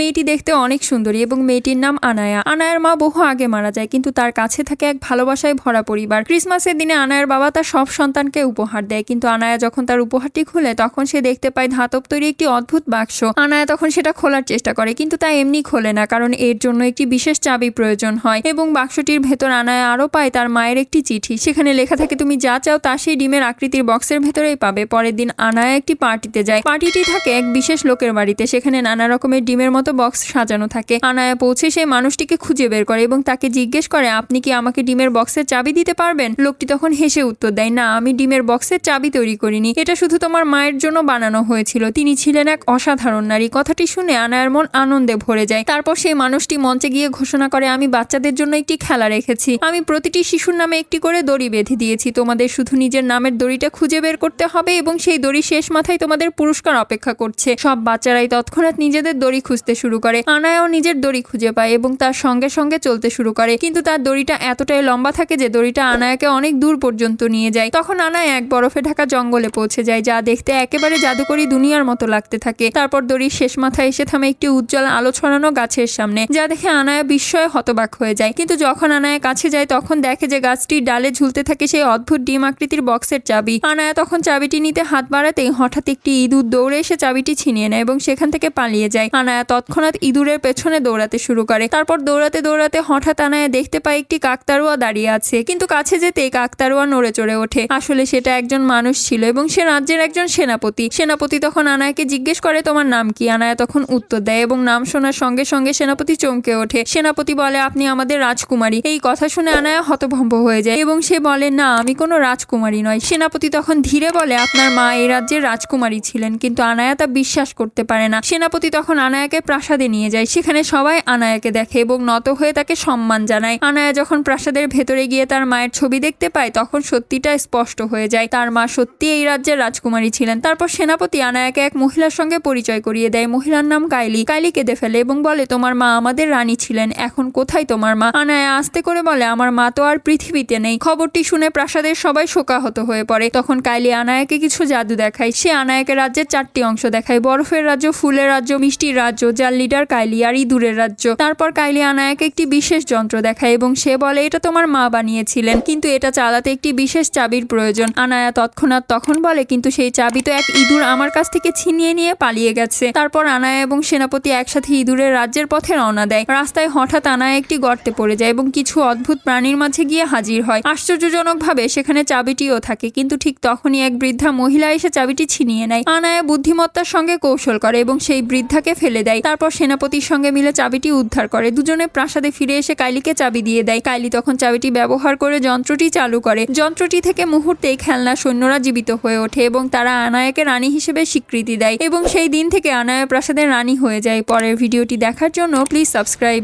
মেয়েটি দেখতে অনেক সুন্দরী এবং মেয়েটির নাম আনায়া। আনায়ার মা বহু আগে মারা যায়, কিন্তু তার কাছে থাকে এক ভালোবাসায় ভরা পরিবার। ক্রিসমাসের দিনে আনায়ার বাবা তার সব সন্তানকে উপহার দেয়, কিন্তু আনায়া যখন তার উপহারটি খুলে, তখন সে দেখতে পায় ধাতব তৈরি একটি অদ্ভুত বাক্স। আনায়া তখন সেটা খোলার চেষ্টা করে, কিন্তু তা এমনি খোলে না, কারণ এর জন্য একটি বিশেষ চাবি প্রয়োজন হয়। এবং বাক্সটির ভেতর আনায়া আরও পায় তার মায়ের একটি চিঠি। সেখানে লেখা থাকে, তুমি যা চাও তা সেই ডিমের আকৃতির বক্সের ভেতরেই পাবে। পরের দিন আনায়া একটি পার্টিতে যায়। পার্টিটি থাকে এক বিশেষ লোকের বাড়িতে, সেখানে নানা রকমের ডিমের মতো বক্স সাজানো থাকে। আনায়া পৌঁছে সেই মানুষটিকে খুঁজে বের করে এবং তাকে জিজ্ঞেস করে, আপনি কি আমাকে ডিমের বক্সের চাবি দিতে পারবেন? লোকটি তখন হেসে উত্তর দেয়, না, আমি ডিমের বক্সের চাবি তৈরি করিনি। এটা শুধু তোমার মায়ের জন্য বানানো হয়েছিল। তিনি ছিলেন এক অসাধারণ নারী। কথাটি শুনে আনায়ার মন আনন্দে ভরে যায়। তারপর সেই মানুষটি মঞ্চে গিয়ে ঘোষণা করে, আমি বাচ্চাদের জন্য একটি খেলা রেখেছি। আমি প্রতিটি শিশুর নামে একটি করে দড়ি বেঁধে দিয়েছি। তোমাদের শুধু নিজের নামের দড়িটা খুঁজে বের করতে হবে এবং সেই দড়ি শেষ মাথায় তোমাদের পুরস্কার অপেক্ষা করছে। সব বাচ্চারাই তৎক্ষণাৎ নিজেদের দড়ি খুঁজতে শুরু করে। আনায়াও নিজের দড়ি খুঁজে পায় এবং তার সঙ্গে সঙ্গে চলতে শুরু করে। কিন্তু তার দড়িটা এতটাই লম্বা থাকে যে দড়িটা আনায়াকে অনেক দূর পর্যন্ত নিয়ে যায়। তখন আনায় এক বরফে ঢাকা জঙ্গলে পৌঁছে যায়, যা দেখতে একেবারে জাদুকরি দুনিয়ার মতো লাগতে থাকে। তারপর দড়ির শেষ মাথায় এসে থামে একটি উজ্জ্বল আলো ছড়ানো গাছের সামনে, যা দেখে আনায়া বিস্ময়ে হতবাক হয়ে যায়। কিন্তু যখন আনায়া কাছে যায়, তখন দেখে যে গাছটির ডালে ঝুলতে থাকে সেই অদ্ভুত ডিম আকৃতির বক্সের চাবি। আনায়া তখন চাবিটি নিতে হাত বাড়াতেই হঠাৎ একটি ইঁদুর দৌড়ে এসে চাবিটি ছিনিয়ে নেয় এবং সেখান থেকে পালিয়ে যায়। আনায়া তৎক্ষণাৎ ইঁদুরের পেছনে দৌড়াতে শুরু করে। তারপর দৌড়াতে দৌড়াতে হঠাৎ আনায়া দেখতে পায় একটি কাকতারুয়া দাঁড়িয়ে আছে। কিন্তু কাছে যেতেই কাকতারুয়া নড়ে চড়ে ওঠে। আসলে সেটা একজন মানুষ ছিল এবং সে রাজ্যের একজন সেনাপতি। সেনাপতি তখন আনায়াকে জিজ্ঞেস করে, তোমার নাম কি? আনায়া তখন উত্তর দেয় এবং নাম শোনার সঙ্গে সঙ্গে সেনাপতি চমকে ওঠে। সেনাপতি বলে, আপনি আমাদের রাজকুমারী। এই কথা শুনে আনায়া হতভম্ব হয়ে যায় এবং সে বলে, না, আমি কোনো রাজকুমারী নয়। সেনাপতি তখন ধীরে বলে, আপনার মা এই রাজ্যের রাজকুমারী ছিলেন, কিন্তু আনায়া তা বিশ্বাস করতে পারে না। সেনাপতি তখন আনায়াকে প্রাসাদে নিয়ে যায়। সেখানে সবাই আনায়াকে দেখে এবং নত হয়ে তাকে সম্মান জানায়। আনায়া যখন প্রাসাদের ভেতরে গিয়ে তার মায়ের ছবি দেখতে পায়, তখন সত্যিটা স্পষ্ট হয়ে যায়। তার মা সত্যি এই রাজ্যের রাজকুমারী ছিলেন। তারপর সেনাপতি আনায়াকে এক মহিলার সঙ্গে পরিচয় করিয়ে দেয়। মহিলার নাম কাইলি। কাইলি কেঁদে ফেলে এবং বলে, তোমার মা আমাদের রানী ছিলেন। এখন কোথায় তোমার মা? আনায়া আস্তে করে বলে, আমার মা তো আর পৃথিবীতে নেই। খবরটি শুনে প্রাসাদের সবাই শোকাহত হয়ে পড়ে। তখন কাইলি আনায়াকে কিছু জাদু দেখায়। সে আনায়াকে রাজ্যের চারটি অংশ দেখায়। বরফের রাজ্য, ফুলের রাজ্য, মিষ্টির রাজ্য যার লিডার কাইলি আর ইঁদুরের রাজ্য। তারপর কাইলি আনায়াকে একটি বিশেষ যন্ত্র দেখায় এবং সে বলে, এটা তোমার মা বানিয়েছিলেন, কিন্তু এটা চালাতে একটি বিশেষ চাবির প্রয়োজন। আনায়া তৎক্ষণাৎ তখন বলে, কিন্তু সেই চাবি তো এক ইঁদুর আমার কাছ থেকে ছিনিয়ে নিয়ে পালিয়ে গেছে। তারপর আনায়া এবং সেনাপতি একসাথে ইঁদুরের রাজ্যের পথে রওনা দেয়। রাস্তায় হঠাৎ আনায়া একটি গর্তে পড়ে যায় এবং কিছু অদ্ভুত প্রাণীর মাঝে গিয়ে হাজির হয়। আশ্চর্যজনকভাবে সেখানে চাবিটিও থাকে, কিন্তু ঠিক তখনই এক বৃদ্ধা মহিলা এসে চাবিটি ছিনিয়ে নেয়। আনায়া বুদ্ধিমত্তার সঙ্গে কৌশল করে এবং সেই বৃদ্ধাকে ফেলে দেয়। তারপর সেনাপতির সঙ্গে মিলে চাবিটি উদ্ধার করে। দুজনে প্রাসাদে ফিরে এসে কাইলিকে চাবি দিয়ে দেয়। কাইলি তখন চাবিটি ব্যবহার করে যন্ত্রটি চালু করে। যন্ত্রটি থেকে মুহূর্তেই খেলনা সৈন্যরা জীবিত হয়ে ওঠে এবং তারা আনায়াকে রানী হিসেবে স্বীকৃতি দেয় এবং সেই দিন থেকে আনায়া প্রাসাদের রানী হয়ে যায়। পরের ভিডিওটি দেখার জন্য প্লিজ সাবস্ক্রাইব।